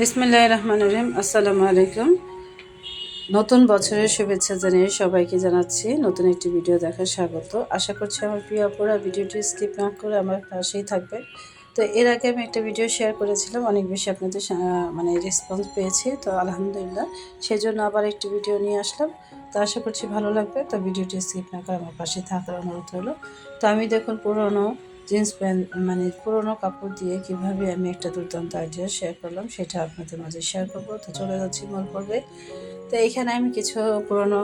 বিসমিল্লাহ রহমান রহিম। আসসালামু আলাইকুম। নতুন বছরের শুভেচ্ছা জানিয়ে সবাইকে জানাচ্ছি নতুন একটি ভিডিও দেখার স্বাগত। আশা করছি আমার প্রিয় অপরা ভিডিওটি স্কিপ না করে আমার পাশেই থাকবে তো এর আগে আমি একটা ভিডিও শেয়ার করেছিলাম, অনেক বেশি আপনাদের মানে রেসপন্স পেয়েছি। তো আলহামদুলিল্লাহ সেই জন্য আবার একটি ভিডিও নিয়ে আসলাম। তো আশা করছি ভালো লাগবে। তো ভিডিওটি স্কিপ না করে আমার পাশে থাকার অনুরোধ হলো তো আমি দেখুন পুরনো জিন্স প্যান্ট মানে পুরোনো কাপড় দিয়ে কীভাবে আমি একটা দুর্দান্ত আইডিয়া শেয়ার করলাম, সেটা আপনাদের মাঝে শেয়ার করব। তো চলে যাচ্ছি মূল পর্বে। তো এইখানে আমি কিছু পুরনো,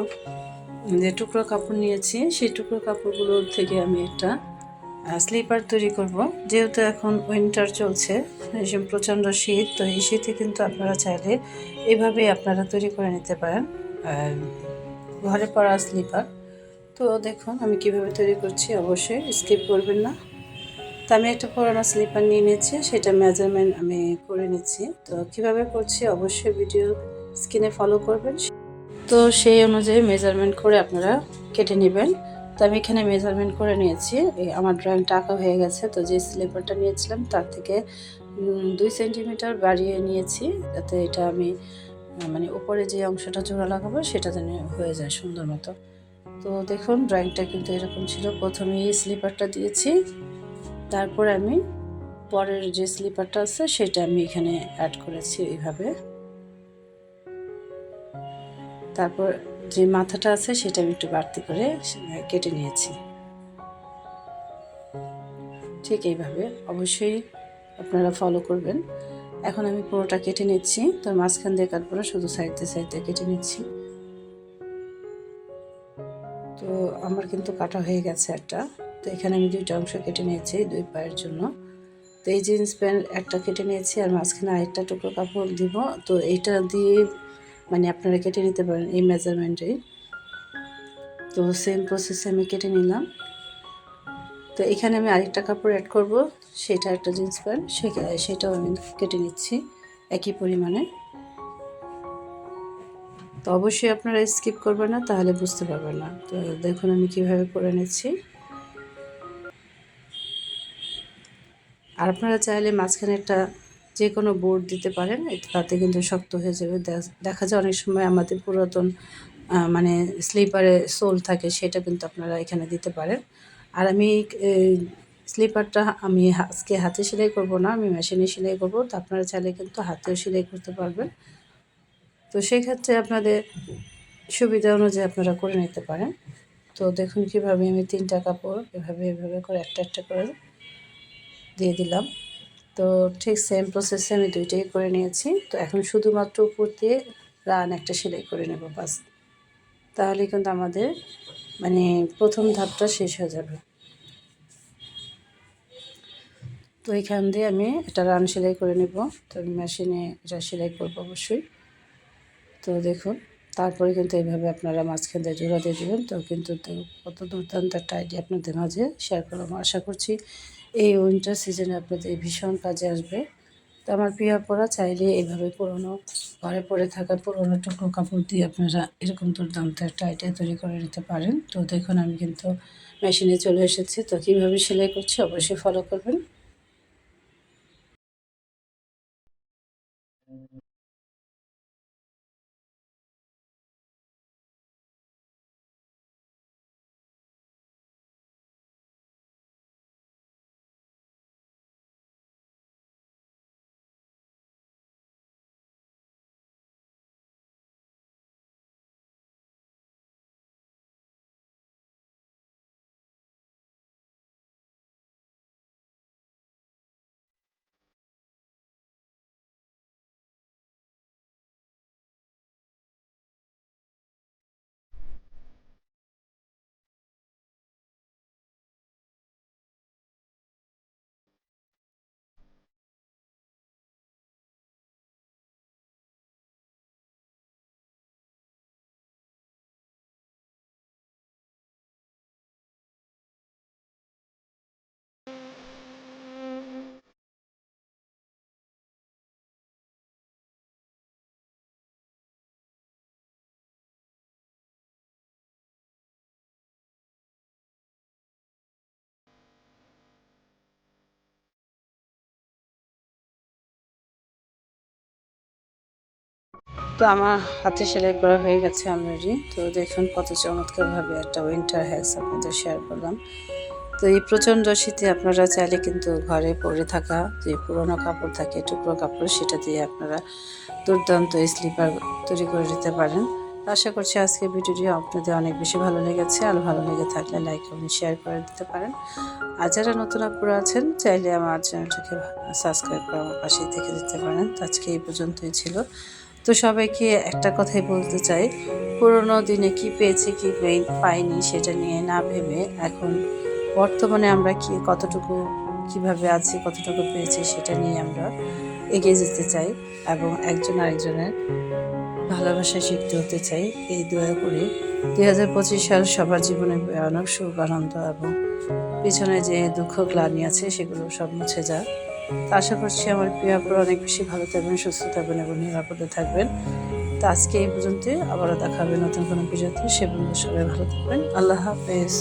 যে টুকরো কাপড় নিয়েছি, সেই টুকরো কাপড়গুলোর থেকে আমি একটা স্লিপার তৈরি করব। যেহেতু এখন উইন্টার চলছে প্রচণ্ড শীত, তো এই শীতে কিন্তু আপনারা চাইলে এভাবেই আপনারা তৈরি করে নিতে পারেন ঘরে পরা স্লিপার তো দেখুন আমি কীভাবে তৈরি করছি, অবশ্যই স্কিপ করবেন না। তো আমি একটা পুরোনো স্লিপার নিয়ে নিয়েছি, সেটা মেজারমেন্ট আমি করে নিচ্ছি। তো কীভাবে করছি অবশ্যই ভিডিও স্ক্রিনে ফলো করবেন। তো সেই অনুযায়ী মেজারমেন্ট করে আপনারা কেটে নেবেন। তো আমি এখানে মেজারমেন্ট করে নিয়েছি। আমার ড্রয়িংটা আঁকা হয়ে গেছে, তো যে স্লিপারটা নিয়েছিলাম তার থেকে দুই সেন্টিমিটার বাড়িয়ে নিয়েছি। যাতে এটা আমি মানে উপরে যে অংশটা জোড়া লাগাবো, সেটা যেন হয়ে যায় সুন্দর মতো। তো দেখুন ড্রয়িংটা কিন্তু এরকম ছিল। প্রথমে এই স্লিপারটা দিয়েছি। তারপর আমি পরের যে স্লিপারটা আছে সেটা আমি এখানে অ্যাড করেছি এইভাবে। তারপর যে মাথাটা আছে সেটা আমি একটু বাড়তি করে কেটে নিয়েছি। ঠিক এইভাবে। অবশ্যই আপনারা ফলো করবেন। এখন আমি পুরোটা কেটে নিচ্ছি। তো মাঝখান দিয়ে কাটবো না, শুধু সাইডে সাইডে কেটে নিচ্ছি। তো আমার কিন্তু কাটা হয়ে গেছে একটা। তো এখানে আমি দুইটা অংশ কেটে নিয়েছি, দুই পায়ের জন্য। তো এই জিন্স প্যান্ট একটা কেটে নিয়েছি আর মাঝখানে আরেকটা টুকরো কাপড় দিব। তো এইটা দিয়ে মানে আপনারা কেটে নিতে পারেন এই মেজারমেন্টেই তো সেম প্রসেসে আমি কেটে নিলাম। তো এখানে আমি আরেকটা কাপড় অ্যাড করব, সেটা একটা জিন্স প্যান্ট সেটাও আমি কেটে নিচ্ছি একই পরিমাণে। তো অবশ্যই আপনারা স্কিপ করবেন না, তাহলে বুঝতে পারবেন না। তো দেখুন আমি কীভাবে করে নিচ্ছি। আর আপনারা চাইলে মাঝখানে একটা যে কোনো বোর্ড দিতে পারেন তাতে কিন্তু শক্ত হয়ে যাবে। দেখা যায় অনেক সময় আমাদের পুরাতন মানে স্লিপারে সোল থাকে, সেটা কিন্তু আপনারা এখানে দিতে পারেন। আর আমি স্লিপারটা আমি আজকে হাতে সেলাই করব না, আমি মেশিনে সেলাই করব। তো আপনারা চাইলে কিন্তু হাতেও সেলাই করতে পারবেন। তো সেই ক্ষেত্রে আপনাদের সুবিধা অনুযায়ী আপনারা করে নিতে পারেন। তো দেখুন কীভাবে আমি তিনটা কাপড় এভাবে এভাবে করে একটা একটা করে দিয়ে দিলাম। তো ঠিক সেম প্রসেসে আমি দুইটাই করে নিয়েছি। তো এখন শুধুমাত্র উপর দিয়ে রান একটা সেলাই করে নেব বাস। তাহলে কিন্তু আমাদের মানে প্রথম ধাপটা শেষ হয়ে যাবে। তো এখান দিয়ে আমি এটা রান সেলাই করে নেব। তো আমি মেশিনে এটা সেলাই করব অবশ্যই। তো দেখুন, তারপরে কিন্তু এইভাবে আপনারা মাঝখান দিয়ে জোড়া দিয়ে দেবেন। তো কিন্তু কত দুর্দান্ত একটা আইডিয়া আপনাদের মাঝে শেয়ার করলাম। আশা করছি এই উইন্টার সিজনে আপনাদের ভীষণ কাজে আসবে। তো আমার প্রিয় পরা চাইলে এইভাবে পুরনো ঘরে পড়ে থাকা পুরনো টুকরো কাপড় দিয়ে আপনারা এরকম দুর্দান্ত একটা আইডিয়া তৈরি করে নিতে পারেন। তো দেখুন, আমি কিন্তু মেশিনে চলে এসেছি। তো কীভাবে সেলাই করছি অবশ্যই ফলো করবেন। তো আমার হাতে সেলাই করা হয়ে গেছে অলরেডি তো দেখুন কত চমৎকারভাবে একটা উইন্টার হ্যাক্স আপনাদের শেয়ার করলাম। তো এই প্রচণ্ড শীতে আপনারা চাইলে কিন্তু ঘরে পরে থাকা, যে পুরোনো কাপড় থাকে, টুকরো কাপড়, সেটা দিয়ে আপনারা দুর্দান্ত স্লিপার তৈরি করে দিতে পারেন। আশা করছি আজকে ভিডিওটি আপনাদের অনেক বেশি ভালো লেগেছে। আর ভালো লেগে থাকলে লাইক এবং শেয়ার করে দিতে পারেন। আর যারা নতুন আপুরা আছেন, চাইলে আমার চ্যানেলটাকে সাবস্ক্রাইব করে আমার পাশেই থেকে দিতে পারেন। আজকে এই পর্যন্তই ছিল। তো সবাইকে একটা কথাই বলতে চাই, পুরোনো দিনে কি পেয়েছে কি পেই- পাইনি সেটা নিয়ে না ভেবে এখন বর্তমানে আমরা কি কতটুকু কীভাবে আছি, কতটুকু পেয়েছি সেটা নিয়ে আমরা এগিয়ে যেতে চাই এবং একজন আরেকজনের ভালোবাসা শিখতে হতে চাই। এই দয়া করে। দুই হাজার পঁচিশ সাল সবার জীবনে ভয়ানক সুখ, আনন্দ এবং পিছনে যে দুঃখ, গ্লানি আছে সেগুলো সব মুছে যাক। তো আশা করছি আমার প্রিয় আপনারা অনেক বেশি ভালো থাকবেন, সুস্থ থাকবেন এবং নিরাপদে থাকবেন। তো আজকে এই পর্যন্ত আবারও দেখা হবে নতুন কোনো ভিডিওতে। সে পর্যন্ত সবাই ভালো থাকবেন। আল্লাহ হাফেজ।